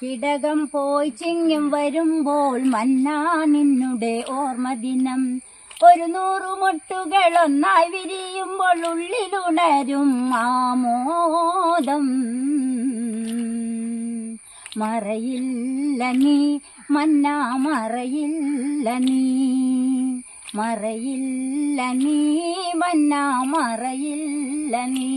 കർക്കിടകം പോയി ചിങ്ങം വരുമ്പോൾ മന്നാ നിന്നുടെ ഓർമ്മദിനം ഒരു നൂറു മുട്ടുകൾ ഒന്നായി വിരിയുമ്പോൾ ഉള്ളിലുണരും ആമോദം. മറയില്ല നീ മന്നാ മറയില്ല നീ മറയില്ല നീ മന്നാ മറയില്ല നീ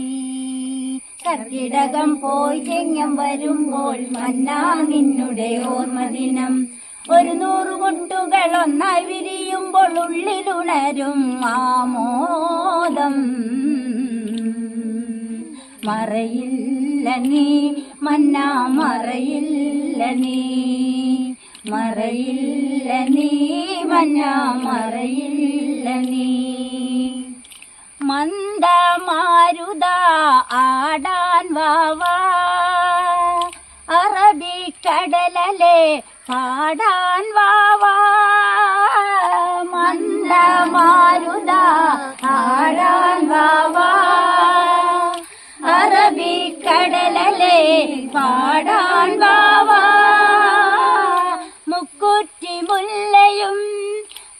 കർക്കിടകം പോയി ചെങ്ങം വരുമ്പോൾ മന്നാ നിന്നുടെ ഓർമ്മദിനം ഒരു നൂറ് കൊട്ടുകൾ ഒന്നായി വിരിയുമ്പോൾ ഉള്ളിലുണരും ആമോദം. മറയില്ല നീ മന്നാ മറയില്ല നീ. മറയില്ല നീ മന്നാ മറയില്ല നീ. മന്ദമാരുത ആടാൻ വാവാ അറബിക്കടലലെ പാടാൻ വാവാ. മന്ദമാരുത ആടാൻ വാവാ. അറബിക്കടലലെ പാടാൻ വാവാ. മുക്കുറ്റി മുല്ലയും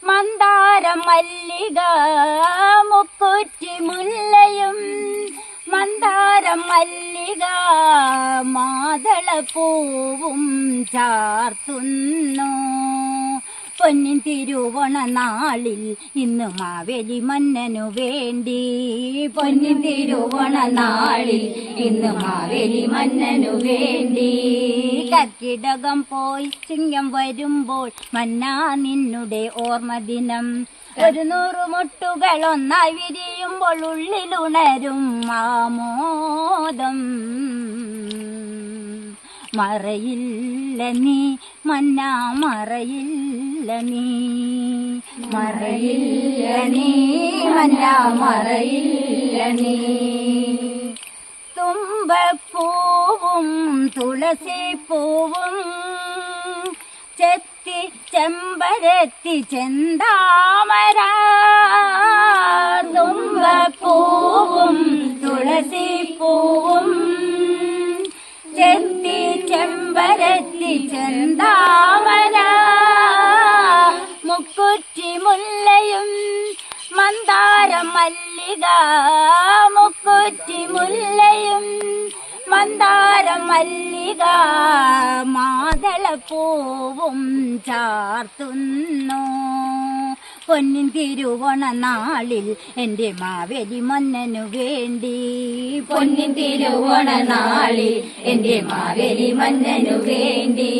മന്ദാര മല്ലിക. മുക്കുറ്റി മുല്ലയും മന്ദാരം മല്ലിക മാതളപ്പൂവും ചാർത്തുന്നു. പൊന്നിൻ തിരുവോണ നാളിൽ ഇന്ന് മാവേലി മന്നനു വേണ്ടി. പൊന്നിൻ തിരുവോണ നാളിൽ ഇന്ന് മാവേലി മന്നനു വേണ്ടി. കർക്കിടകം പോയി ചിങ്ങം വരുമ്പോൾ മന്നാ നിന്നുടെ ഓർമ്മ ദിനം. ഒരു നൂറ് മുട്ടുകൾ ഒന്നായി വിരിയുമ്പോൾ ഉള്ളിലുണരും ആമോദം. മറയില്ല നീ മന്നാ മറയില്ല നീ. മറയില്ല നീ മന്നാ മറയില്ല നീ. തുമ്പപ്പൂവും തുളസിപ്പൂവും ചെത്തി ചെമ്പരത്തി ചെന്താമര. ചെന്താമര മുക്കുറ്റി മുല്ലയും മന്ദാരം മല്ലിക മുക്കുറ്റി മുല്ലയും മന്ദാരം മല്ലിക മാതളപ്പൂവും ചാർത്തുന്നു. പൊന്നിൻ തിരുവോണ നാളിൽ എന്റെ മാവേലി മന്നനു വേണ്ടി. പൊന്നിൻ തിരുവോണ നാളിൽ എന്റെ മാവേലി മന്നനു വേണ്ടി.